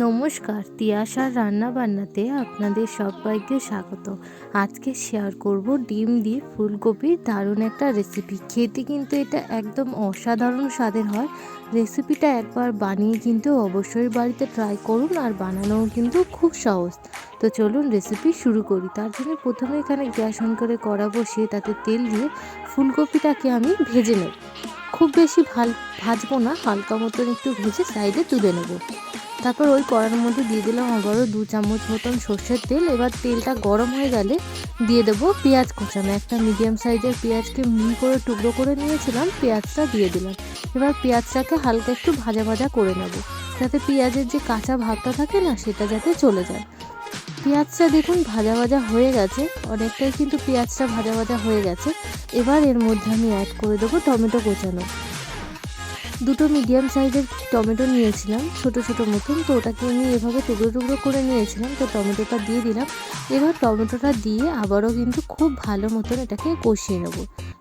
নমস্কার, তিয়াশার রান্না বান্নাতে আপনাদের সবাইকে স্বাগত। আজকে শেয়ার করব ডিম দিয়ে ফুলকপির দারুণ একটা রেসিপি খেতে কিন্তু এটা একদম অসাধারণ স্বাদের হয়। রেসিপিটা একবার বানিয়ে কিন্তু অবশ্যই বাড়িতে ট্রাই করুন আর বানানোও কিন্তু খুব সহজ। তো চলুন রেসিপি শুরু করি। তার জন্য প্রথমে এখানে গ্যাস অন করে কড়া বসিয়ে তাতে তেল দিয়ে ফুলকপিটাকে আমি ভেজে নেব। খুব বেশি ভালো ভাজবো না, হালকা মতন একটু ভেজে সাইডে তুলে নেব। তারপর ওই কড়ার মধ্যে দিয়ে দিলাম আবারও দু চামচ মতন সর্ষের তেল। এবার তেলটা গরম হয়ে গেলে দিয়ে দেবো পেঁয়াজ কোচানো। একটা মিডিয়াম সাইজের পেঁয়াজকে মিহি করে টুকরো করে নিয়েছিলাম, পেঁয়াজটা দিয়ে দিলাম। এবার পেঁয়াজটাকে হালকা একটু ভাজা ভাজা করে নেব, যাতে পেঁয়াজের যে কাঁচা ভাবটা থাকে না, সেটা যাতে চলে যায়। পেঁয়াজটা দেখুন ভাজা ভাজা হয়ে গেছে, অনেকটাই কিন্তু পেঁয়াজটা ভাজা ভাজা হয়ে গেছে। এবার এর মধ্যে আমি অ্যাড করে দেবো টমেটো কোচানো। দুটো মিডিয়াম সাইজের টমেটো নিয়েছিলাম, ছোট ছোট মতন। তো ওটাকে আমি এভাবে টুকরো টুকরো করে নিয়েছিলাম, তো টমেটোটা দিয়ে দিলাম। এবার টমেটোটা দিয়ে আবারও কিন্তু খুব ভালো মতন এটাকে কষিয়ে নেব।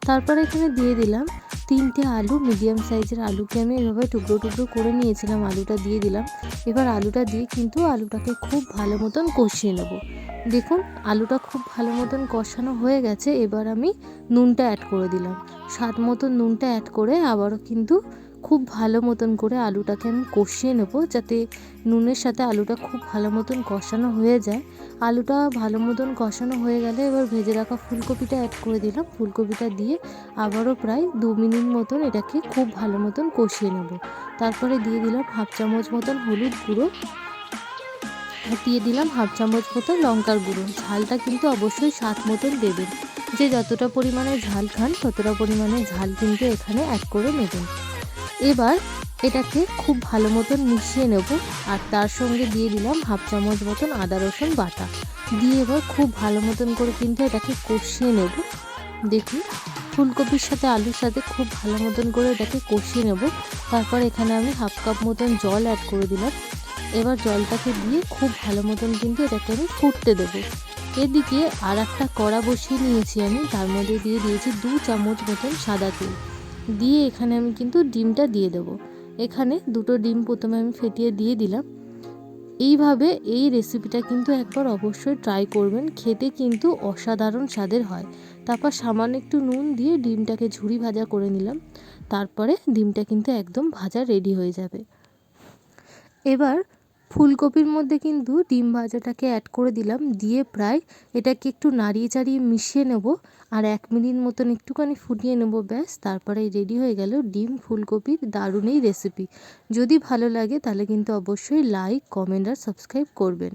তারপরে এখানে দিয়ে দিলাম তিনটে আলু, মিডিয়াম সাইজের আলুকে আমি এভাবে টুকরো টুকরো করে নিয়েছিলাম, আলুটা দিয়ে দিলাম। এবার আলুটা দিয়ে কিন্তু আলুটাকে খুব ভালো মতন কষিয়ে নেব। দেখুন, আলুটা খুব ভালো মতন কষানো হয়ে গেছে। এবার আমি নুনটা অ্যাড করে দিলাম। স্বাদ মতন নুনটা অ্যাড করে আবারও কিন্তু খুব ভালো মতন করে আলুটাকে আমি কষিয়ে নেব যাতে নুনের সাথে আলুটা খুব ভালো মতন কষানো হয়ে যায়। আলুটা ভালো মতন কষানো হয়ে গেলে এবার ভেজে রাখা ফুলকপিটা অ্যাড করে দিলাম। ফুলকপিটা দিয়ে আবারও প্রায় দু মিনিট মতন এটাকে খুব ভালো মতন কষিয়ে নেব। তারপরে দিয়ে দিলাম হাফ চামচ মতন হলুদ গুঁড়ো। দিয়ে দিলাম হাফ চামচ মতন লঙ্কার গুঁড়ো। ঝালটা কিন্তু অবশ্যই স্বাদ মতন দেবেন। যে যতটা পরিমাণে ঝাল খান, ততটা পরিমাণে ঝাল কিন্তু এখানে অ্যাড করে নেবেন। এবার এটাকে খুব ভালো মতন মিশিয়ে নেব আর তার সঙ্গে দিয়ে দিলাম হাফ চামচ মতন আদা রসুন বাটা। দিয়ে এবার খুব ভালো মতন করে কিন্তু এটাকে কষিয়ে নেব। দেখুন, ফুলকপির সাথে আলুর সাথে খুব ভালো মতন করে এটাকে কষিয়ে নেব। তারপর এখানে আমি হাফ কাপ মতন জল অ্যাড করে দিলাম। এবার জলটাকে দিয়ে খুব ভালো মতন কিন্তু এটাকে আমি ফুটতে দেবো। এদিকে আর একটা কড়া বসিয়ে নিয়েছি আমি, তার মধ্যে দিয়ে দিয়েছি দু চামচ মতন সাদা তেল। দিয়ে এখানে আমি কিন্তু ডিমটা দিয়ে দেবো। এখানে দুটো ডিম প্রথমে আমি ফেটিয়ে দিয়ে দিলাম। এইভাবে এই রেসিপিটা কিন্তু একবার অবশ্যই ট্রাই করবেন, খেতে কিন্তু অসাধারণ স্বাদের হয়। তারপর সামান্য একটু নুন দিয়ে ডিমটাকে ঝুড়ি ভাজা করে নিলাম। তারপরে ডিমটা কিন্তু একদম ভাজা রেডি হয়ে যাবে। এবার ফুলকপির মধ্যে কিন্তু ডিম ভাজাটাকে অ্যাড করে দিলাম, দিয়ে প্রায় এটাকে একটু নাড়িয়ে চাড়িয়ে মিশিয়ে নেব আর এক মিনিট মতন একটুখানি ফুটিয়ে নেব, ব্যাস। তারপরে রেডি হয়ে গেল ডিম, ফুলকপির দারুণ এই রেসিপি যদি ভালো লাগে তাহলে কিন্তু অবশ্যই লাইক কমেন্ট আর সাবস্ক্রাইব করবেন।